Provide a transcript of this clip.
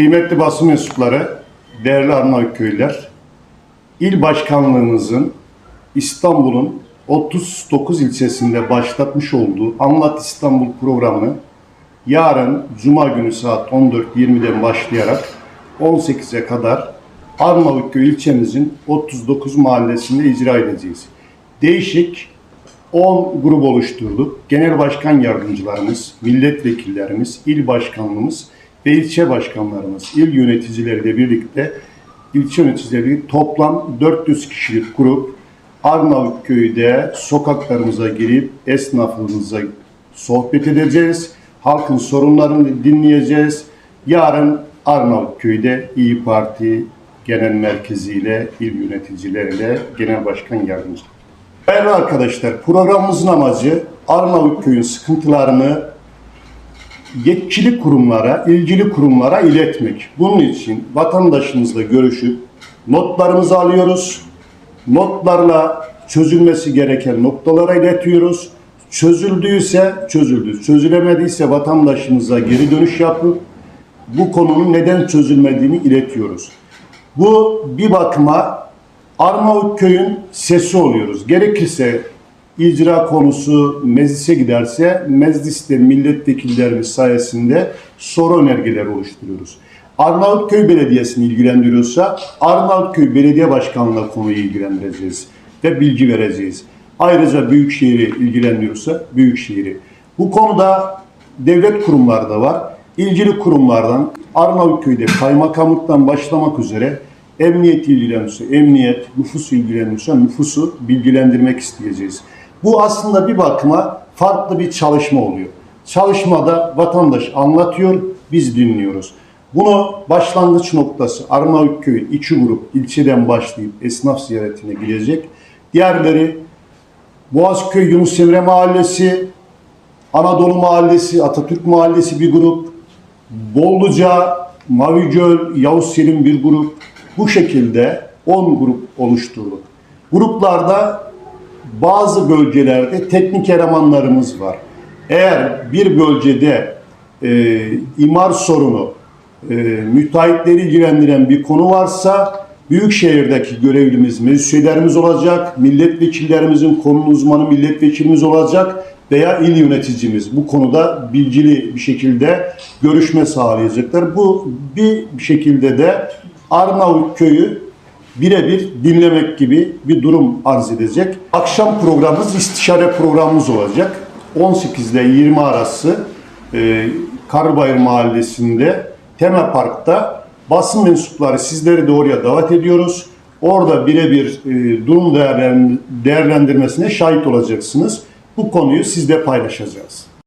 Kıymetli basın mensupları, değerli Arnavut köylüler, il başkanlığımızın İstanbul'un 39 ilçesinde başlatmış olduğu Anlat İstanbul programını yarın Cuma günü saat 14.20'den başlayarak 18'e kadar Arnavutköy ilçemizin 39 mahallesinde icra edeceğiz. Değişik 10 grup oluşturduk. Genel başkan yardımcılarımız, milletvekillerimiz, il başkanlığımız ve ilçe başkanlarımız, il yöneticileriyle birlikte ilçe yöneticileri toplam 400 kişilik grup Arnavutköy'de sokaklarımıza girip esnafımıza sohbet edeceğiz. Halkın sorunlarını dinleyeceğiz. Yarın Arnavutköy'de İyi Parti Genel Merkezi ile il yöneticileriyle genel başkan yardımcıları Değerli arkadaşlar, programımızın amacı Arnavutköy'ün sıkıntılarını yetkili kurumlara, ilgili kurumlara iletmek. Bunun için vatandaşımızla görüşüp notlarımızı alıyoruz. Notlarla çözülmesi gereken noktalara iletiyoruz. Çözüldüyse çözüldü. Çözülemediyse vatandaşımıza geri dönüş yapıp bu konunun neden çözülmediğini iletiyoruz. Bu bir bakıma Arnavutköy'ün sesi oluyoruz. Gerekirse icra konusu meclise giderse mecliste milletvekillerimiz sayesinde soru önergeleri oluşturuyoruz. Arnavutköy Belediyesi'ni ilgilendiriyorsa Arnavutköy Belediye Başkanlığı'na konuyu ilgilendireceğiz ve bilgi vereceğiz. Ayrıca Büyükşehir'i ilgilendiriyorsa Büyükşehir'i. Bu konuda devlet kurumları da var. İlgili kurumlardan Arnavutköy'de kaymakamlıktan başlamak üzere emniyet ilgileniyorsa emniyet, nüfus ilgileniyorsa nüfusu bilgilendirmek isteyeceğiz. Bu aslında bir bakıma farklı bir çalışma oluyor. Çalışmada vatandaş anlatıyor, biz dinliyoruz. Bunu başlangıç noktası Arnavutköy iki grup ilçeden başlayıp esnaf ziyaretine gidecek. Diğerleri Boğazköy Yunus Emre Mahallesi, Anadolu Mahallesi, Atatürk Mahallesi bir grup, Bolluca, Mavigöl, Yavuz Selim bir grup. Bu şekilde 10 grup oluşturduk. Gruplarda bazı bölgelerde teknik elemanlarımız var. Eğer bir bölgede e, imar sorunu, e, müteahhitleri ilgilendiren bir konu varsa Büyükşehir'deki görevlimiz, meclis olacak, milletvekillerimizin konu uzmanı milletvekilimiz olacak veya il yöneticimiz bu konuda bilgili bir şekilde görüşme sağlayacaklar. Bu bir şekilde de Arnavutköy'ü birebir dinlemek gibi bir durum arz edecek. Akşam programımız istişare programımız olacak. 18 ile 20 arası e, Karbayır Mahallesi'nde Tema Park'ta basın mensupları sizleri de oraya davet ediyoruz. Orada birebir e, durum değerlen- değerlendirmesine şahit olacaksınız. Bu konuyu sizle paylaşacağız.